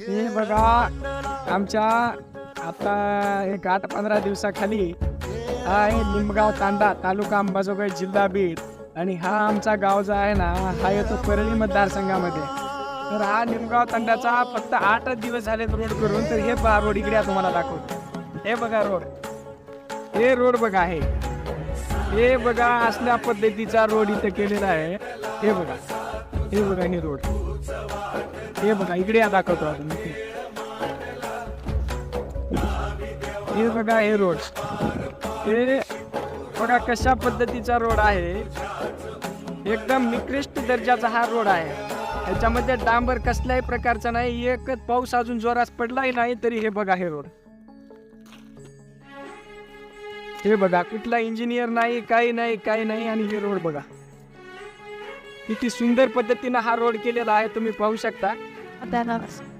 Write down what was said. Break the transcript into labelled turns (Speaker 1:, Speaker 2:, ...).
Speaker 1: हे बघा आमच्या आता एक आठ पंधरा दिवसाखाली हा आहे निमगाव तांडा तालुका अंबाजोगाई जिल्हा बीड. आणि हा आमचा गाव जो आहे ना हा येतो परळी मतदारसंघामध्ये. तर हा निमगाव तांड्याचा फक्त आठच दिवस झाले रोड करून तर हे बघा रोड इकडे तुम्हाला दाखवतो. हे बघा रोड. हे रोड बघा आहे हे बघा असल्या पद्धतीचा रोड इथं केलेला आहे. हे बघा. हे बघा हे रोड. हे बघा इकडे या दाखवतो आता मी. हे बघा हे रोड. हे बघा कशा पद्धतीचा रोड आहे. एकदम निकृष्ट दर्जाचा हा रोड आहे. ह्याच्यामध्ये डांबर कसल्याही प्रकारचा नाही एकच पाऊस अजून जोरात पडलाही नाही तरी हे बघा हे रोड. हे बघा कुठला इंजिनियर नाही काही नाही काही नाही आणि हे रोड बघा. किती सुंदर पद्धतीनं हा रोड केलेला आहे तुम्ही पाहू शकता.
Speaker 2: आता